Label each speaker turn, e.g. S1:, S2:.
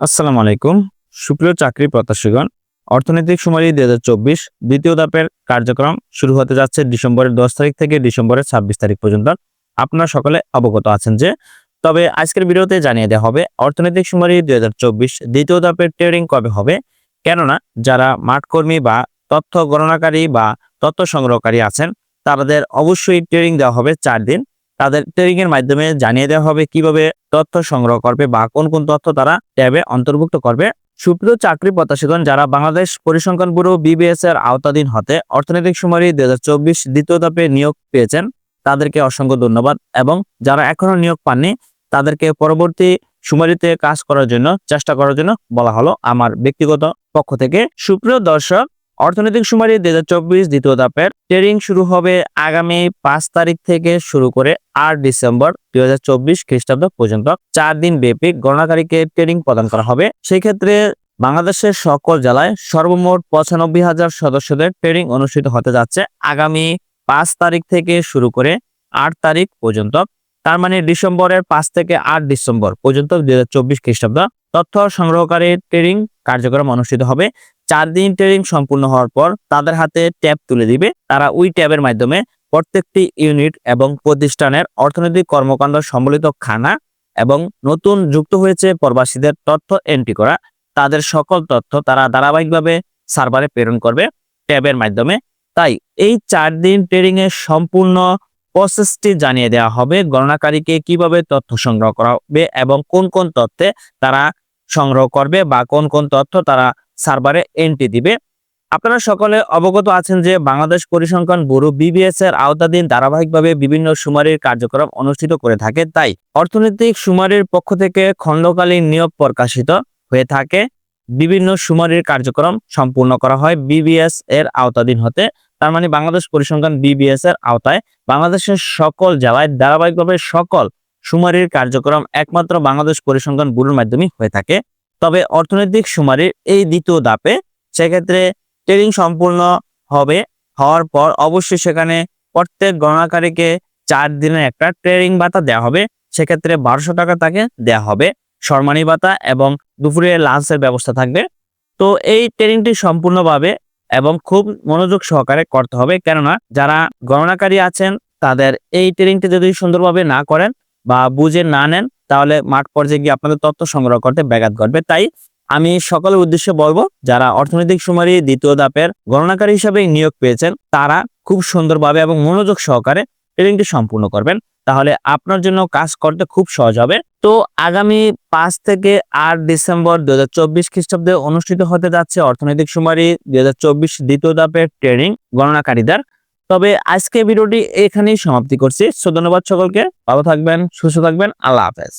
S1: আসসালামু আলাইকুম। সুপ্রিয় চাকরি প্রত্যাশীগণ, অর্থনৈতিক সুমারি দুই হাজার চব্বিশ দ্বিতীয় ধাপের কার্যক্রম শুরু হতে যাচ্ছে ডিসেম্বরের দশ তারিখ থেকে ডিসেম্বরের ছাব্বিশ তারিখ পর্যন্ত। আপনারা সকলে অবগত আছেন যে, তবে আজকের ভিডিওতে জানিয়ে দেওয়া হবে অর্থনৈতিক সুমারি দুই হাজার চব্বিশ দ্বিতীয় ধাপের ট্রেডিং কবে হবে। কেননা, যারা মাঠকর্মী বা তথ্য গণনাকারী বা তথ্য সংগ্রহকারী আছেন, তাদের অবশ্যই ট্রেডিং দেওয়া হবে চার দিন। তাদের ট্রেডিং এর মাধ্যমে জানিয়ে দেওয়া হবে কীভাবে তথ্য সংগ্রহ করবে বা কোন কোন তথ্য তারা ট্যাবে অন্তর্ভুক্ত করবে। সুপ্রিয় চাকরি প্রত্যাশীগণ, যারা বাংলাদেশ পরিসংখ্যান ব্যুরো বিবিএস এর আওতাধীন হতে অর্থনৈতিক সুমারি দুই হাজার চব্বিশ দ্বিতীয় ধাপে নিয়োগ পেয়েছেন, তাদেরকে অসংখ্য ধন্যবাদ এবং যারা এখনও নিয়োগ পাননি, তাদেরকে পরবর্তী সুমারিতে কাজ করার জন্য, চেষ্টা করার জন্য বলা হলো আমার ব্যক্তিগত পক্ষ থেকে। সুপ্রিয় দর্শক অর্থনৈতিক সুমারি দুই হাজার চব্বিশ দ্বিতীয় ধাপের ট্রেডিং শুরু হবে আগামী পাঁচ তারিখ থেকে শুরু করে আট ডিসেম্বর দুই হাজার চব্বিশ খ্রিস্টাব্দ পর্যন্ত। চার দিন ব্যাপী গণনাকারীকে ট্রেনিং প্রদান করা হবে। সেই ক্ষেত্রে বাংলাদেশের সকল জেলায় সর্বমোট পঁচানব্বই হাজার সদস্যদের ট্রেডিং অনুষ্ঠিত হতে যাচ্ছে আগামী পাঁচ তারিখ থেকে শুরু করে আট তারিখ পর্যন্ত। তার মানে ডিসেম্বরের পাঁচ থেকে আট ডিসেম্বর পর্যন্ত দুই হাজার চব্বিশ খ্রিস্টাব্দ তথ্য সংগ্রহকারী ট্রেনিং কার্যক্রম অনুষ্ঠিত হবে। চার দিন ট্রেনিং সম্পূর্ণ হওয়ার পর তাদের হাতে ট্যাব তুলে দিবে। তারা ওই ট্যাবের মাধ্যমে প্রত্যেকটি ইউনিট এবং প্রতিষ্ঠানের অর্থনৈতিক কর্মকাণ্ড সম্বলিত খানা এবং নতুন যুক্ত হয়েছে প্রবাসীদের তথ্য এন্ট্রি করা। তাদের সকল তথ্য তারা ধারাবাহিকভাবে সার্ভারে প্রেরণ করবে ট্যাবের মাধ্যমে। তাই এই চার দিন এর সম্পূর্ণ প্রসেসটি জানিয়ে দেওয়া হবে গণনাকারীকে কীভাবে তথ্য সংগ্রহ করা হবে এবং কোন কোন তথ্যে তারা সংগ্রহ করবে বা কোন কোন তথ্য তারা সার্ভারে এন্ট্রি দিবে। আপনারা সকলে অবগত আছেন যে বাংলাদেশ পরিসংখ্যান ব্যুরো বিবিএস এর আওতাধীন ধারাবাহিকভাবে বিভিন্ন সুমারির কার্যক্রম অনুষ্ঠিত করে থাকে। তাই অর্থনৈতিক সুমারির পক্ষ থেকে খণ্ডকালীন নিয়োগ প্রকাশিত হয়ে থাকে। বিভিন্ন সুমারির কার্যক্রম সম্পূর্ণ করা হয় বিবিএস এর আওতাধীন হতে। তার মানে বাংলাদেশ পরিসংখ্যান বিবিএস এর আওতায় বাংলাদেশের সকল জেলায় ধারাবাহিকভাবে সকল সুমারির কার্যক্রম একমাত্র বাংলাদেশ পরিসংখ্যান ব্যুরোর মাধ্যমে হয়ে থাকে। তবে অর্থনৈতিক সুমারির এই দ্বিতীয় ধাপে সেক্ষেত্রে ট্রেনিং সম্পূর্ণ হবে, হওয়ার পর অবশ্যই সেখানে প্রত্যেক গণনাকারীকে চার দিনের একটা ট্রেনিং ভাতা দেওয়া হবে। সেক্ষেত্রে বারোশো টাকা তাকে দেওয়া হবে সম্মানী ভাতা এবং দুপুরে লাঞ্চের ব্যবস্থা থাকবে। তো এই ট্রেনিংটি সম্পূর্ণভাবে এবং খুব মনোযোগ সহকারে করতে হবে। কেননা, যারা গণনাকারী আছেন, তাদের এই ট্রেনিংটি যদি সুন্দরভাবে না করেন বা বুঝে না নেন, তাহলে মাঠ পর্যায়ে গিয়ে আপনাদের তথ্য সংগ্রহ করতে ব্যাঘাত ঘটবে। তাই আমি সকলের উদ্দেশ্যে বলব, যারা অর্থনৈতিক সুমারি দ্বিতীয় ধাপের গণনাকারী হিসাবে নিয়োগ পেয়েছেন, তারা খুব সুন্দরভাবে এবং মনোযোগ সহকারে ট্রেনিংটি সম্পূর্ণ করবেন। তাহলে আপনার জন্য কাজ করতে খুব সহজ হবে। তো আগামী পাঁচ থেকে আট ডিসেম্বর দু হাজার চব্বিশ খ্রিস্টাব্দে অনুষ্ঠিত হতে যাচ্ছে অর্থনৈতিক সুমারি দুই হাজার চব্বিশ দ্বিতীয় ধাপের ট্রেনিং গণনাকারীদের। তবে আজকে ভিডিওটি এখানেই সমাপ্তি করছি। সো ধন্যবাদ সকলকে। ভালো থাকবেন, সুস্থ থাকবেন। আল্লাহ হাফেজ।